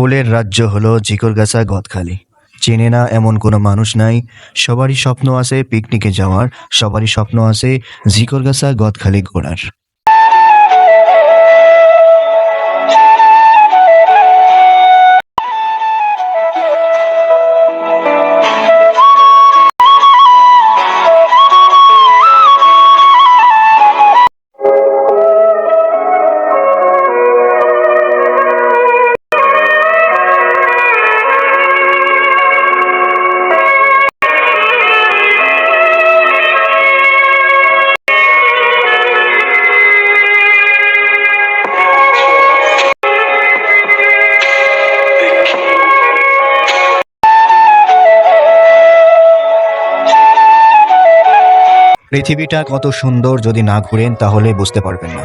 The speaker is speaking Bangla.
ফুলের রাজ্য হলো জিকরগাছা গদখালি। চেনে না এমন কোনো মানুষ নাই। সবারই স্বপ্ন আছে পিকনিকে যাওয়ার, সবারই স্বপ্ন আছে জিকরগাছা গদখালি ঘোরার। পৃথিবীটা কত সুন্দর যদি না ঘুরেন তাহলে বুঝতে পারবেন না।